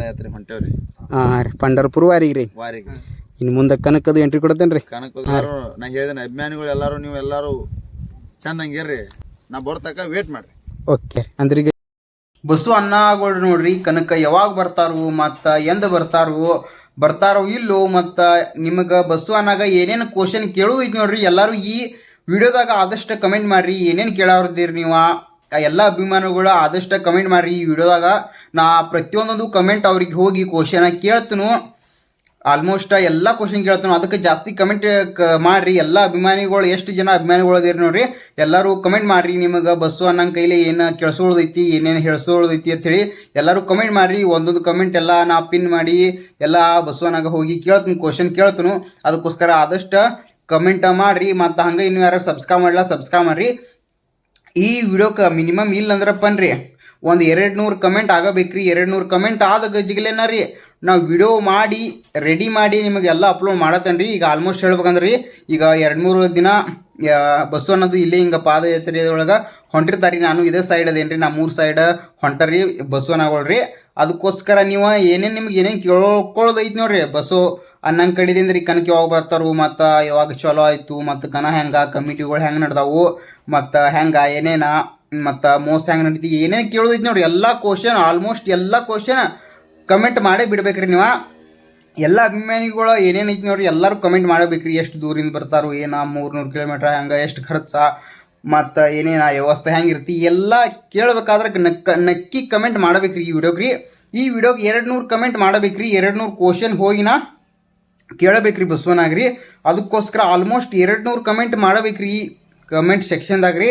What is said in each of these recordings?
ಪಾದಯಾತ್ರೆ ಹೊಂಟೇವ್ರಿ. ಹಾಂ ರೀ. ಪಂಡರ್ಪುರ ವಾರಿಗೆ ರೀ ವಾರಿಗೆ ಇನ್ನು ಮುಂದೆ ಕನಕದು ಎಂಟ್ರಿ ಕೊಡ್ತೇನೆ ರೀ ಕನಕ ನಾ ಹೇಳಿದ ಅಭಿಮಾನಿಗಳು ಎಲ್ಲಾರು ನೀವು ಎಲ್ಲಾರು ಚಂದಂಗಿರ್ರಿ ನಾ ಬರ್ತಕ ವೇಟ್ ಮಾಡ್ರಿ. ಓಕೆ ಅಂದ್ರೆ ಈಗ ಬಸ್ಸು ಅನ್ನಗಳು ನೋಡ್ರಿ ಕನಕ ಯಾವಾಗ ಬರ್ತಾರು ಮತ್ತ ಎಂದ ಬರ್ತಾರು ಬರ್ತಾರೋ ಇಲ್ಲೋ ಮತ್ತ ನಿಮಗೆ ಬಸ್ಸು ಅನ್ನಾಗ ಏನೇನು ಕ್ವಶನ್ ಕೇಳೋದೈತಿ ನೋಡ್ರಿ ಎಲ್ಲರೂ ಈ ವಿಡಿಯೋದಾಗ ಆದಷ್ಟು ಕಮೆಂಟ್ ಮಾಡ್ರಿ ಏನೇನು ಕೇಳಾರ್ದಿರಿ ನೀವು? ಎಲ್ಲ ಅಭಿಮಾನಿಗಳು ಆದಷ್ಟು ಕಮೆಂಟ್ ಮಾಡ್ರಿ ಈ ವಿಡಿಯೋದಾಗ. ನಾ ಪ್ರತಿಯೊಂದೊಂದು ಕಮೆಂಟ್ ಅವ್ರಿಗೆ ಹೋಗಿ ಕ್ವಶನ್ ಕೇಳ್ತನು. ಆಲ್ಮೋಸ್ಟ್ ಎಲ್ಲ ಕ್ವಶನ್ ಕೇಳ್ತಾನೆ. ಅದಕ್ಕೆ ಜಾಸ್ತಿ ಕಮೆಂಟ್ ಮಾಡ್ರಿ. ಎಲ್ಲ ಅಭಿಮಾನಿಗಳು ಎಷ್ಟು ಜನ ಅಭಿಮಾನಿಗಳು ಅದಿರಿ ನೋಡ್ರಿ. ಎಲ್ಲರೂ ಕಮೆಂಟ್ ಮಾಡ್ರಿ ನಿಮಗೆ ಬಸ್ಸು ಅನ್ನಂಗೆ ಕೈಲಿ ಏನು ಕೇಳಿಸೋದೈತಿ ಏನೇನು ಅಂತ ಅಂತೇಳಿ ಎಲ್ಲರೂ ಕಮೆಂಟ್ ಮಾಡ್ರಿ. ಒಂದೊಂದು ಕಮೆಂಟ್ ಎಲ್ಲ ನಾ ಪಿನ್ ಮಾಡಿ ಎಲ್ಲ ಬಸ್ಸು ಅನ್ನಂಗೆ ಹೋಗಿ ಕೇಳ್ತೀನಿ ಕ್ವಶನ್ ಕೇಳ್ತನು. ಅದಕ್ಕೋಸ್ಕರ ಆದಷ್ಟು ಕಮೆಂಟ್ ಮಾಡ್ರಿ. ಮತ್ತು ಹಂಗೆ ಇನ್ನು ಯಾರು ಸಬ್ಸ್ಕ್ರೈಬ್ ಮಾಡಲ್ಲ ಸಬ್ಸ್ಕ್ರೈಬ್ ಮಾಡ್ರಿ. ಈ ವಿಡಿಯೋಕ್ಕೆ ಮಿನಿಮಮ್ ಇಲ್ಲ ರೀ ಒಂದು ಎರಡು ನೂರು ಕಮೆಂಟ್ ಆಗಬೇಕ್ರಿ ಎರಡು ನೂರು ಕಮೆಂಟ್ ಆದ ಗಜ್ಜಿಗಲೇನ ರೀ ನಾವು ವಿಡಿಯೋ ಮಾಡಿ ರೆಡಿ ಮಾಡಿ ನಿಮಗೆಲ್ಲ ಅಪ್ಲೋಡ್ ಮಾಡತ್ತೇನೆ ರೀ ಈಗ ಆಲ್ಮೋಸ್ಟ್ ಹೇಳ್ಬೇಕಂದ್ರೆ ರೀ ಈಗ ಎರಡು ಮೂರು ದಿನ ಬಸ್ಸು ಅನ್ನೋದು ಇಲ್ಲೇ ಹಿಂಗೆ ಪಾದಯಾತ್ರೆ ಎತ್ತರಿಯೊಳಗೆ ಹೊಂಟಿರ್ತಾರೆ ರೀ ನಾನು ಇದೇ ಸೈಡ್ ಅದೇನು ರೀ ನಾ ಮೂರು ಸೈಡ್ ಹೊಂಟರಿ, ಬಸ್ಸು ಅನ್ನಗೊಳ್ರಿ, ಅದಕ್ಕೋಸ್ಕರ ನೀವು ಏನೇನು ನಿಮ್ಗೆ ಏನೇನು ಕೇಳ್ಕೊಳ್ಳೋದೈತಿ ನೋಡ್ರಿ, ಬಸ್ಸು ಅನ್ನಂಗೆ ಕಡಿದಿಂದ್ರ ರೀ ಕನಕ ಯಾವಾಗ ಬರ್ತಾರು ಮತ್ತು ಯಾವಾಗ ಚಲೋ ಆಯಿತು, ಮತ್ತು ಕನ ಹೆಂಗೆ, ಕಮಿಟಿಗಳು ಹೆಂಗೆ ನಡ್ದಾವು, ಮತ್ತು ಹೆಂಗೆ, ಏನೇನ, ಮತ್ತು ಮೋಸ ಹೆಂಗೆ ನಡೀತಿ, ಏನೇನು ಕೇಳೋದೈತಿ ನೋಡ್ರಿ, ಎಲ್ಲ ಕ್ವಶನ್ ಆಲ್ಮೋಸ್ಟ್ ಎಲ್ಲ ಕ್ವಶನ್ ಕಮೆಂಟ್ ಮಾಡೇ ಬಿಡ್ಬೇಕ್ರಿ ನೀವು. ಎಲ್ಲ ಅಭಿಮಾನಿಗಳು ಏನೇನು ಐತಿ ನೋಡ್ರಿ, ಎಲ್ಲರೂ ಕಮೆಂಟ್ ಮಾಡಬೇಕ್ರಿ, ಎಷ್ಟು ದೂರಿಂದ ಬರ್ತಾರೋ, ಏನ, ಮೂರ್ನೂರು ಕಿಲೋಮೀಟ್ರ್ ಹೆಂಗೆ, ಎಷ್ಟು ಖರ್ಚ, ಮತ್ತು ಏನೇನ, ವ್ಯವಸ್ಥೆ ಹೆಂಗಿರ್ತಿ ಎಲ್ಲ ಕೇಳ್ಬೇಕಾದ್ರೆ ನಕ್ಕ ನಕ್ಕಿ ಕಮೆಂಟ್ ಮಾಡಬೇಕ್ರಿ ಈ ವಿಡಿಯೋಗ್ರಿ. ಈ ವಿಡಿಯೋಗೆ ಎರಡು ನೂರು ಕಮೆಂಟ್ ಮಾಡಬೇಕ್ರಿ ಎರಡು ನೂರು ಕ್ವಶನ್ ಹೋಗಿನ ಕೇಳಬೇಕ್ರಿ ಬಸವನಾಗ್ರಿ ಅದಕ್ಕೋಸ್ಕರ ಆಲ್ಮೋಸ್ಟ್ ಎರಡು ನೂರು ಕಮೆಂಟ್ ಮಾಡಬೇಕ್ರಿ ಕಮೆಂಟ್ ಸೆಕ್ಷನ್ದಾಗ ರೀ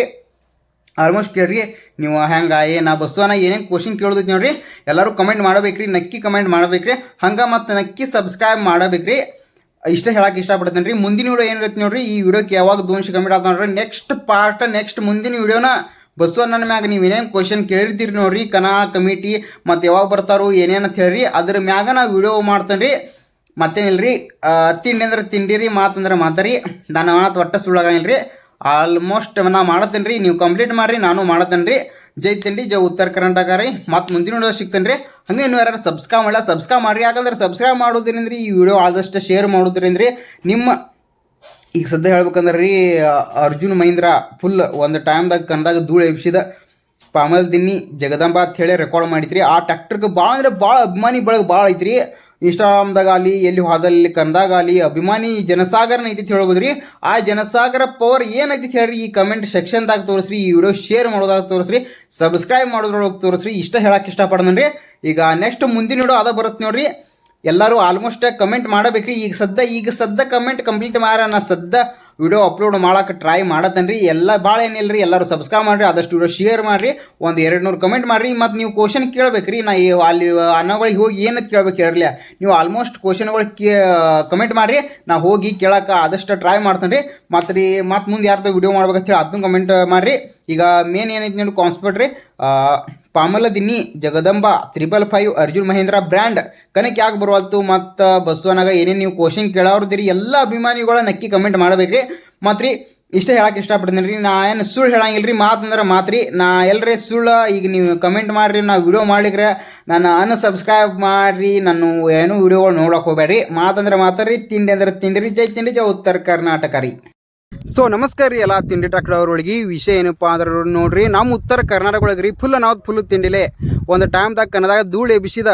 ಆಲ್ಮೋಸ್ಟ್ ಕೇಳ್ರಿ. ನೀವು ಹೆಂಗೆ ಏನ ಬಸವನ ಏನೇನು ಕ್ವಶನ್ ಕೇಳೋದೈತಿ ನೋಡ್ರಿ. ಎಲ್ಲರೂ ಕಮೆಂಟ್ ಮಾಡಬೇಕ್ರಿ, ನಕ್ಕಿ ಕಮೆಂಟ್ ಮಾಡಬೇಕ್ರಿ. ಹಂಗೆ ಮತ್ತು ನಕ್ಕಿ ಸಬ್ಸ್ಕ್ರೈಬ್ ಮಾಡಬೇಕ್ರಿ. ಇಷ್ಟ ಹೇಳಕ್ಕೆ ಇಷ್ಟಪಡ್ತೇನೆ ರೀ ಮುಂದಿನ ವಿಡಿಯೋ ಏನಿರುತ್ತೆ ನೋಡ್ರಿ, ಈ ವಿಡಿಯೋಕ್ಕೆ ಯಾವಾಗ ದೋನ್ಶಿ ಕಮೆಂಟ್ ಆಗ್ತಾವ ನೋಡ್ರಿ. ನೆಕ್ಸ್ಟ್ ಪಾರ್ಟ್ ನೆಕ್ಸ್ಟ್ ಮುಂದಿನ ವಿಡಿಯೋನ ಬಸವಣ್ಣನ ಮ್ಯಾಗ ನೀವು ಏನೇನು ಕ್ವಶನ್ ಕೇಳಿರ್ತೀರಿ ನೋಡ್ರಿ. ಕನಾ, ಕಮಿಟಿ, ಮತ್ತು ಯಾವಾಗ ಬರ್ತಾರೋ ಏನೇನು ಅಂತ ಹೇಳ್ರಿ. ಅದ್ರ ಮ್ಯಾಗ ನಾ ವಿಡಿಯೋ ಮಾಡ್ತೇನೆ ರೀ ಮತ್ತೇನಿಲ್ರಿ? ತಿಂಡಿ ಅಂದ್ರೆ ತಿಂಡಿ ರೀ ಮಾತಂದ್ರೆ ಮಾತಾರಿ ನಾನು ಮಾತು ಒಟ್ಟ ಸುಳ್ಳಾಗಂಗಿಲ್ಲ ರೀ ಆಲ್ಮೋಸ್ಟ್ ನಾ ಮಾಡತ್ತೇನೆ ರೀ, ನೀವು ಕಂಪ್ಲೀಟ್ ಮಾಡ್ರಿ, ನಾನು ಮಾಡತ್ತೇನೆ ರೀ. ಜೈ ತಿಂಡಿ, ಜೈ ಉತ್ತರ ಕರ್ನಾಟಕ ರೀ. ಮತ್ತು ಮುಂದಿನ ವಿಡಿಯೋ ಸಿಗ್ತೇನೆ ರೀ. ಹಂಗೆ ಇನ್ನು ಯಾರು ಸಬ್ಸ್ಕ್ರೈಬ್ ಮಾಡಲ್ಲ ಸಬ್ಸ್ಕ್ರೈಬ್ ಮಾಡ್ರಿ. ಯಾಕಂದ್ರೆ ಸಬ್ಸ್ಕ್ರೈಬ್ ಮಾಡೋದ್ರಿಂದ ಈ ವಿಡಿಯೋ ಆದಷ್ಟು ಶೇರ್ ಮಾಡೋದ್ರಿಂದ ರೀ ನಿಮ್ಮ, ಈಗ ಸದ್ಯ ಹೇಳ್ಬೇಕಂದ್ರೆ ರೀ, ಅರ್ಜುನ್ ಮಹೀಂದ್ರ ಫುಲ್ ಒಂದು ಟೈಮ್ದಾಗ ಕಂದಾಗ ಧೂಳು ಎಬ್ಸಿದ. ಪಾಮಲ್ ದಿನ್ನಿ, ಜಗದಂಬ ಅಂತ ಹೇಳಿ ರೆಕಾರ್ಡ್ ಮಾಡಿತ್ರಿ ಆ ಟ್ಯಾಕ್ಟರ್ಗೆ ಭಾಳ ಅಂದ್ರೆ ಭಾಳ ಅಭಿಮಾನಿ ಬಳಗ ಭಾಳ ಐತ್ರಿ. ಇನ್ಸ್ಟಾಗ್ರಾಮ್ದಾಗ ಆಗಲಿ ಎಲ್ಲಿ ಹೋದಲ್ಲಿ ಆಗಲಿ ಅಭಿಮಾನಿ ಜನಸಾಗರನ ಐತಿ ಹೇಳ್ಬೋದ್ರಿ. ಆ ಜನಸಾಗರ ಪವರ್ ಏನೈತಿ ಹೇಳ್ರಿ? ಈ ಕಮೆಂಟ್ ಸೆಕ್ಷನ್ದಾಗ ತೋರಿಸ್ರಿ, ಈ ವಿಡಿಯೋ ಶೇರ್ ಮಾಡೋದಾಗ ತೋರಿಸ್ರಿ ಸಬ್ಸ್ಕ್ರೈಬ್ ಮಾಡೋದ್ರೊಳಗೆ ತೋರಿಸ್ರಿ, ಇಷ್ಟ ಹೇಳಕ್ಕೆ ಇಷ್ಟಪಡ್ತೀನಿ ಈಗ ನೆಕ್ಸ್ಟ್ ಮುಂದಿನ ವಿಡಿಯೋ ಅದ ಬರುತ್ತೆ ನೋಡ್ರಿ. ಎಲ್ಲರೂ ಆಲ್ಮೋಸ್ಟ್ ಕಮೆಂಟ್ ಮಾಡಬೇಕ್ರಿ. ಈಗ ಸದ್ದ ಈಗ ಸದ್ದ ಕಮೆಂಟ್ ಕಂಪ್ಲೀಟ್ ಮಾರ ನಾ ಸದ್ದ ವಿಡಿಯೋ ಅಪ್ಲೋಡ್ ಮಾಡಕ್ಕೆ ಟ್ರೈ ಮಾಡತ್ತೇನೆ ರೀ ಎಲ್ಲ ಭಾಳ ಏನಿಲ್ಲ ರೀ ಎಲ್ಲರೂ ಸಬ್ಸ್ಕ್ರೈಬ್ ಮಾಡಿರಿ, ಆದಷ್ಟು ವಿಡಿಯೋ ಶೇರ್ ಮಾಡಿರಿ. ಒಂದು ಎರಡು ನೂರು ಕಮೆಂಟ್ ಮಾಡಿರಿ. ಮತ್ತು ನೀವು ಕ್ವಶನ್ ಕೇಳ್ಬೇಕ್ರಿ. ನಾ ಈ ಅಲ್ಲಿ ಅನ್ನಗಳಿಗೆ ಹೋಗಿ ಏನಂತ ಕೇಳ್ಬೇಕು ಹೇಳ್ರಿ ನೀವು ಆಲ್ಮೋಸ್ಟ್ ಕ್ವಶನ್ಗಳು ಕೇ ಕಮೆಂಟ್ ಮಾಡಿರಿ. ನಾ ಹೋಗಿ ಕೇಳೋಕೆ ಆದಷ್ಟು ಟ್ರೈ ಮಾಡ್ತೇನೆ ರೀ ಮತ್ತು ರೀ, ಮತ್ತು ಮುಂದೆ ಯಾರ್ದು ವಿಡಿಯೋ ಮಾಡ್ಬೇಕಂತ ಹೇಳಿ ಅದನ್ನು ಕಮೆಂಟ್ ಮಾಡಿರಿ. ಈಗ ಮೇನ್ ಏನೈತಿ ನೋಡಿ ಕಾನ್ಸ್ಪೆಟ್ ರೀ ಪಾಮಲ ದಿನ್ನಿ Jagadamba, triple five, Arjun Mahindra brand. Kanak ಯಾಕೆ ಬರುವಲ್ತು? ಮತ್ತು ಬಸ್ವನಾಗ ಏನೇನು ನೀವು ಕ್ವಶನ್ ಕೇಳೋರ್ದಿರಿ ಎಲ್ಲ ಅಭಿಮಾನಿಗಳ ನಕ್ಕಿ ಕಮೆಂಟ್ ಮಾಡಬೇಕ್ರಿ. ಮತ್ತು ರೀ ಇಷ್ಟ ಹೇಳಕ್ಕೆ ಇಷ್ಟಪಡ್ತೀನಿ ರೀ ನಾ ಏನು ಸುಳ್ಳು ಹೇಳಂಗಿಲ್ಲ ರೀ ಮಾತಂದ್ರೆ ಮಾತ್ರಿ. ನಾ ಎಲ್ಲರೇ ಸುಳ್ಳು, ಈಗ ನೀವು ಕಮೆಂಟ್ ಮಾಡಿರಿ ನಾ ವಿಡಿಯೋ ಮಾಡ್ಲಿಕ್ಕೆ ನಾನು ಅನ್ಸಬ್ಸ್ಕ್ರೈಬ್ ಮಾಡಿರಿ, ನಾನು ಏನು ವಿಡಿಯೋಗಳು ನೋಡೋಕೆ ಹೋಗ್ಬೇಡ್ರಿ ಮಾತಂದ್ರೆ ಮಾತಾಡ್ರಿ ತಿಂಡಿ ಅಂದ್ರೆ ತಿಂಡಿ ಜೈ ತಿಂಡಿ, ಜೈ ಉತ್ತರ ಕರ್ನಾಟಕ ರೀ. ಸೊ ನಮಸ್ಕಾರ ರೀ ಎಲ್ಲ ತಿಂಡಿ ಟ್ರಾಕ್ಟರ್ ಅವ್ರೊಳಗೆ ವಿಷಯ ಏನಪ್ಪ ಅಂದ್ರೆ ನೋಡ್ರಿ ನಮ್ಮ ಉತ್ತರ ಕರ್ನಾಟಕ ಒಳಗೆ ರೀ ಫುಲ್ ನಾವು ಫುಲ್ ತಿಂಡಿಲೆ. ಒಂದು ಟೈಮ್ದಾಗ ಕನ್ನದಾಗ ಧೂಳು ಎಬ್ಬಿಸಿದ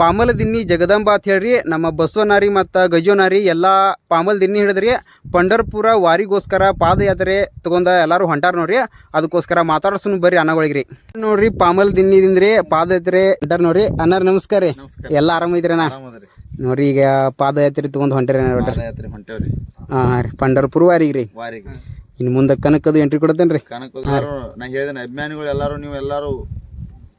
ಪಾಮಲ್ ದಿನ್ನಿ ಜಗದಂಬ ಅಂತ ಹೇಳ್ರಿ ನಮ್ಮ ಬಸವನಾರಿ ಮತ್ತು ಗಜೋನಾರಿ ಎಲ್ಲ ಪಾಮಲ್ ದಿನ್ನಿ ಹಿಡಿದ್ರಿ ಪಂಡರ್ಪುರ ವಾರಿಗೋಸ್ಕರ ಪಾದಯಾತ್ರೆ ತಗೊಂಡ ಎಲ್ಲರೂ ಹೊಂಟಾರ ನೋಡ್ರಿ ಅದಕ್ಕೋಸ್ಕರ ಮಾತಾಡ್ಸೋನು ಬರ್ರಿ ಅನ್ನಗಳಿಗ್ರಿ ನೋಡ್ರಿ ಪಾಮಲ್ ದಿನ್ನಿದಿಂದ ರೀ ಪಾದಯಾತ್ರೆ ಹೊಂಟಾರ ನೋಡ್ರಿ. ಅನ್ನಾರ ನಮಸ್ಕಾರ ರೀ. ಆರಾಮ ಎಲ್ಲ ಇದ್ರಿ ಆರಾಮದ್ರಿ ನೋಡ್ರಿ ಈಗ ಪಾದಯಾತ್ರೆ ತಗೊಂಡ್ ಹೊಂಟ್ರಿ ಪಾದಯಾತ್ರೆ ಹೊಂಟೇವ್ರಿ ಹಾಂ ರೀ. ಪಂಡರ್ಪುರ ವಾರಿಗೆ ರೀ. ವಾರಿಗೆ. ಇನ್ನು ಮುಂದೆ ಕನಕದು ಎಂಟ್ರಿ ಕೊಡತೇನ್ ರೀ ಕನಕ ಎಲ್ಲಾರು ನಾ ಹೇಳಿದ ಅಭಿಮಾನಿಗಳು ಎಲ್ಲಾರು ನೀವು ಎಲ್ಲಾರು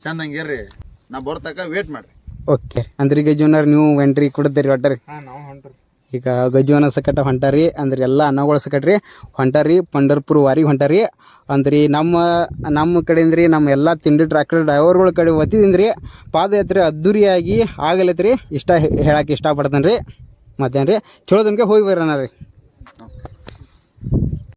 ಚಂದಂಗಿರ್ರಿ ನಾ ಬರ್ತಕ ವೇಟ್ ಮಾಡ್ರಿ. ಓಕೆ ಅಂದ್ರೆ ಗಜುವನರ್ ನೀವು ಎಂಟ್ರಿ ಕೊಡ್ತೀರಿ ಒಟ್ಟ ರೀ ಹಾಂ ನಾವು ಹೊಂಟ್ರಿ. ಈಗ ಗಜುವನ ಸಕಟ ಹೊಂಟಾರಿ ಅಂದ್ರೆ ಎಲ್ಲ ಅನ್ನಗಳು ಸಕಟ್ರಿ ಹೊಂಟಾರಿ ಪಂಡರ್ಪುರ್ ವಾರಿಗೆ ಹೊಂಟಾರಿ ಅಂದ್ರಿ ನಮ್ಮ ನಮ್ಮ ಕಡೆಯಿಂದ ರೀ ನಮ್ಮ ಎಲ್ಲ ತಿಂಡಿ ಟ್ರ್ಯಾಕ್ಟರ್ ಡ್ರೈವರ್ಗಳ ಕಡೆ ಒತ್ತಿದ್ದೀನಿ ರೀ ಪಾದಯಾತ್ರೆ ಅದ್ದೂರಿಯಾಗಿ ಆಗಲೈತ್ರಿ. ಇಷ್ಟ ಹೇಳಕ್ಕೆ ಇಷ್ಟಪಡ್ತೇನೆ ರೀ ಮತ್ತೇನು ರೀ ಚಲೋ ತನಕ ಹೋಗಿ ಬರೋಣ ರೀ.